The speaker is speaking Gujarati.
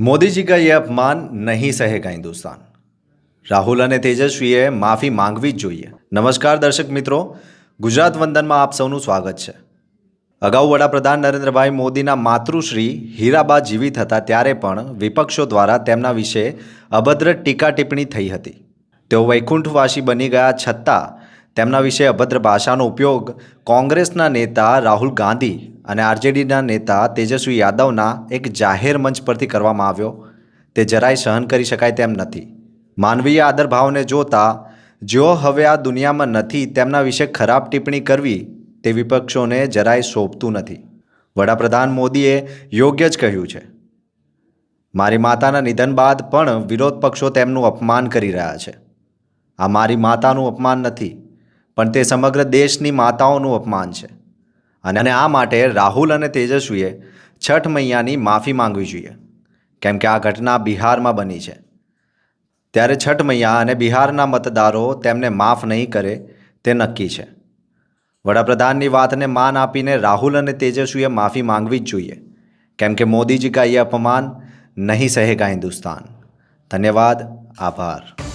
मोदी जी का ये अपमान नहीं सहेगा हिंदुस्तान રાહુલ અને તેજસ્વીએ માફી માંગવી જ જોઈએ નમસ્કાર દર્શક મિત્રો ગુજરાત વંદનમાં આપ સૌનું સ્વાગત છે અગાઉ વડાપ્રધાન નરેન્દ્રભાઈ મોદીના માતૃશ્રી હીરાબા જીવિત હતા ત્યારે પણ વિપક્ષો દ્વારા તેમના વિશે અભદ્ર ટીકા ટિપ્પણી થઈ હતી તેઓ વૈકુંઠવાસી બની ગયા છતાં તેમના વિશે અભદ્ર ભાષાનો ઉપયોગ કોંગ્રેસના નેતા રાહુલ ગાંધી અને આરજેડીના નેતા તેજસ્વી યાદવના એક જાહેર મંચ પરથી કરવામાં આવ્યો. તે જરાય સહન કરી શકાય તેમ નથી. માનવીય આદરભાવને જોતા જેઓ હવે આ દુનિયામાં નથી, તેમના વિશે ખરાબ ટિપ્પણી કરવી, તે વિપક્ષોને જરાય શોભતું નથી. વડાપ્રધાન મોદીએ યોગ્ય જ કહ્યું છે. મારી માતાના નિધન બાદ પણ વિરોધ પક્ષો તેમનું અપમાન કરી રહ્યા છે. આ મારી માતાનું અપમાન નથી, પણ તે સમગ્ર દેશની માતાઓનું અપમાન છે. અને આ માટે રાહુલ અને તેજસ્વીએ છઠ મૈયાની માફી માંગવી જોઈએ. કેમ કે આ ઘટના બિહારમાં બની છે. ત્યારે છઠ મૈયા અને બિહારના મતદારો તેમને માફ નહીં કરે, તે નક્કી છે. વડાપ્રધાનની વાતને માન આપીને રાહુલ અને તેજસ્વીએ માફી માંગવી જ જોઈએ. કેમ કે મોદીજી કા અપમાન નહીં સહેગા હિન્દુસ્તાન. ધન્યવાદ, આભાર.